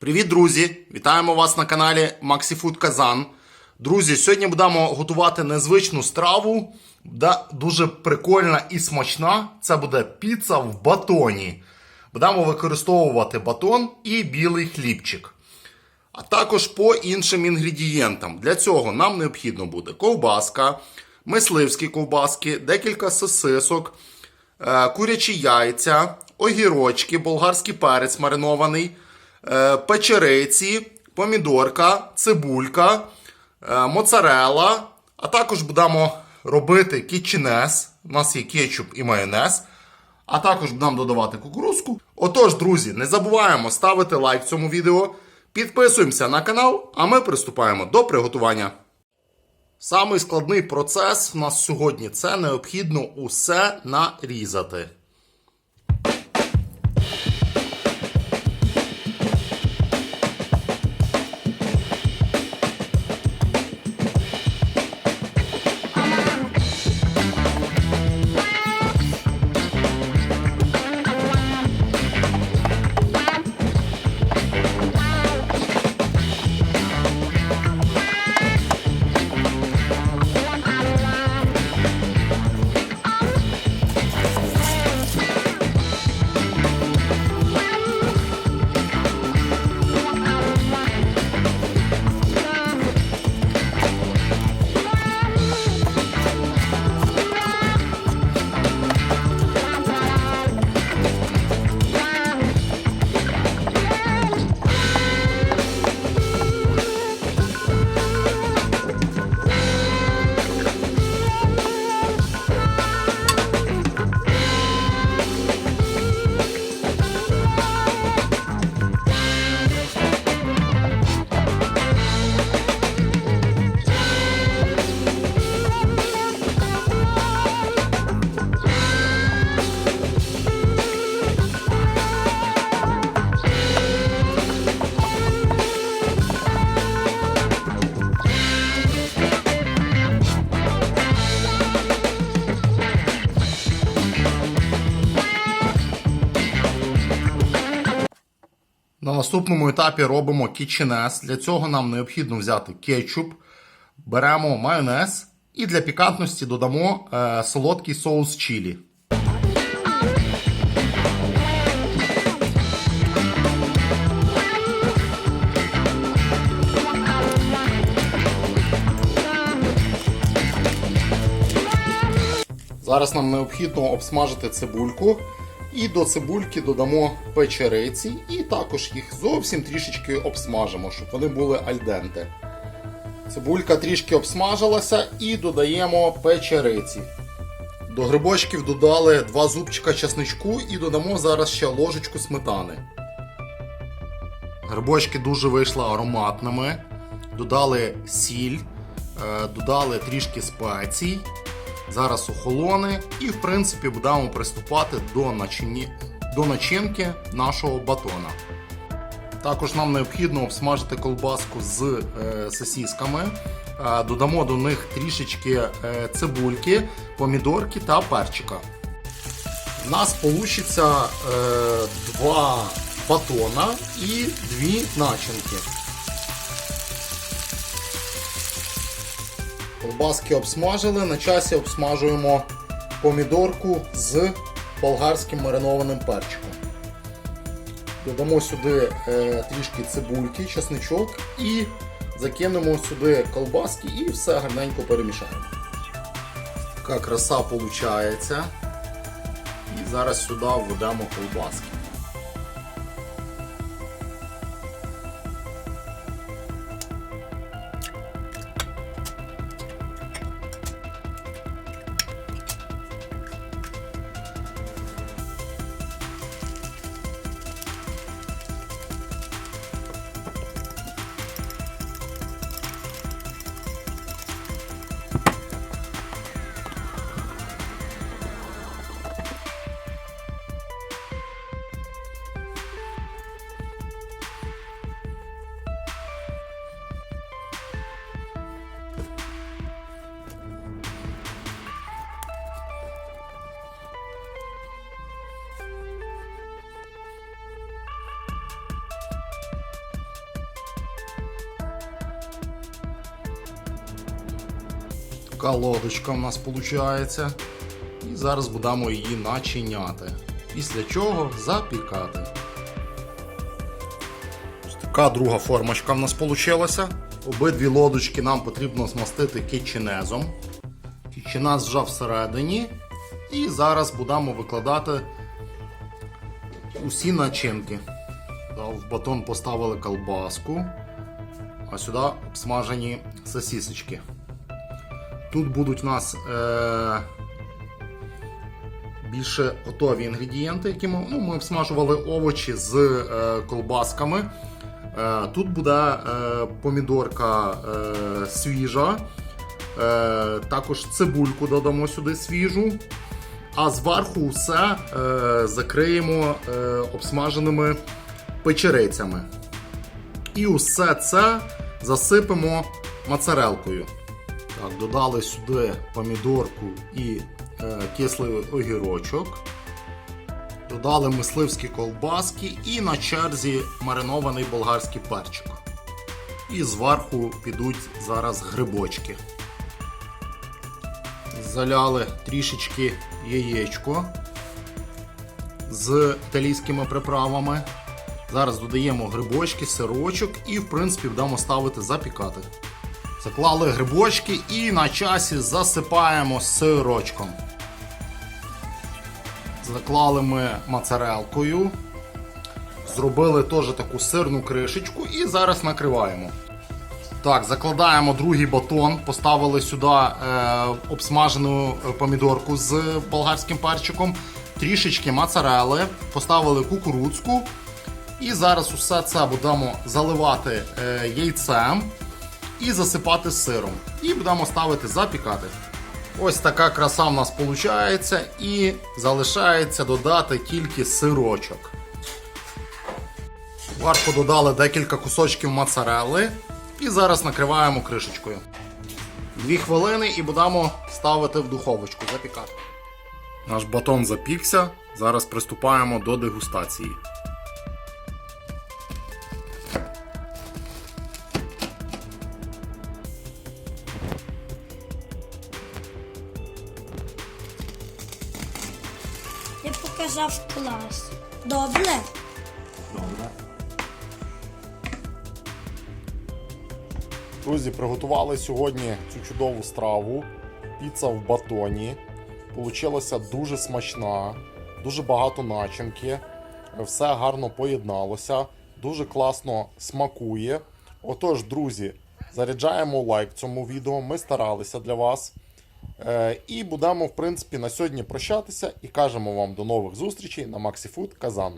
Привіт, друзі! Вітаємо вас на каналі MaxiFood Казан. Друзі, сьогодні будемо готувати незвичну страву, да, дуже прикольна і смачна. Це буде піца в батоні. Будемо використовувати батон і білий хлібчик. А також по іншим інгредієнтам. Для цього нам необхідно буде ковбаска, мисливські ковбаски, декілька сосисок, е, курячі яйця, огірочки, болгарський перець маринований, печериці, помідорка, цибулька, е, моцарелла. А також будемо робити кітченес. У нас є кетчуп і майонез. А також будемо додавати кукурузку. Отож, друзі, не забуваємо ставити лайк цьому відео. Підписуємося на канал, а ми приступаємо до приготування. Самий складний процес у нас сьогодні це необхідно усе нарізати. Наступному етапі робимо кітченес. Для цього нам необхідно взяти кетчуп, беремо майонез і для пікантності додамо е, солодкий соус чилі. Зараз нам необхідно обсмажити цибульку. І до цибульки додамо печериці, і також їх зовсім трішечки обсмажимо, щоб вони були альденте. Цибулька трішки обсмажилася і додаємо печериці. До грибочків додали 2 зубчика часничку і додамо зараз ще ложечку сметани. Грибочки дуже вийшли ароматними. Додали сіль, е, додали трішки спецій. Зараз охолоне і, в принципі, будемо приступати до, начині... до начинки нашого батона. Також нам необхідно обсмажити колбаску з е, сосісками. Е, додамо до них трішечки е, цибульки, помідорки та перчика. У нас вийде два батона і дві начинки. Колбаски обсмажили, на часі обсмажуємо помідорку з болгарським маринованим перчиком. Додамо сюди е, трішки цибульки, чесничок і закинемо сюди колбаски і все гарненько перемішаємо. Така краса виходить. І зараз сюди введемо колбаски. Така лодочка в нас виходить. І зараз будемо її начиняти. Після чого запікати. Ось така друга формочка в нас вийшла. Обидві лодочки нам потрібно змастити кетченезом. Кетченез вже всередині. І зараз будемо викладати усі начинки. В батон поставили колбаску, а сюди обсмажені сосісочки. Тут будуть у нас е- більше готові інгредієнти, які ми, ну, ми обсмажували овочі з е- колбасками. Е, Тут буде е, помідорка е, свіжа. Е, також цибульку додамо сюди свіжу. А зверху все е, закриємо е, обсмаженими печерицями. І усе це засипемо моцарелкою. Додали сюди помідорку і е, кислий огірочок. Додали мисливські колбаски і на черзі маринований болгарський перчик. І зверху підуть зараз грибочки. Заляли трішечки яєчко з італійськими приправами. Зараз додаємо грибочки, сирочок і, в принципі, будемо ставити запікати. Заклали грибочки і на часі засипаємо сирочком. Заклали ми моцарелкою. Зробили теж таку сирну кришечку і зараз накриваємо. Так, закладаємо другий батон, поставили сюди е, обсмажену е, помідорку з болгарським перчиком, трішечки моцарели, поставили кукурудзку. І зараз усе це будемо заливати е, яйцем і засипати сиром. І будемо ставити запікати. Ось така краса в нас виходить, і залишається додати тільки сирочок. Варку додали декілька кусочків моцарелли і зараз накриваємо кришечкою. Дві хвилини і будемо ставити в духовочку запікати. Наш батон запікся. Зараз приступаємо до дегустації. Показав клас. Добре? Добре. Друзі, приготували сьогодні цю чудову страву. Піца в батоні. Получилася дуже смачна, дуже багато начинки. Все гарно поєдналося, дуже класно смакує. Отож, друзі, заряджаємо лайк цьому відео. Ми старалися для вас. Е, І будемо, в принципі, на сьогодні прощатися і кажемо вам до нових зустрічей на MaxiFood Казан.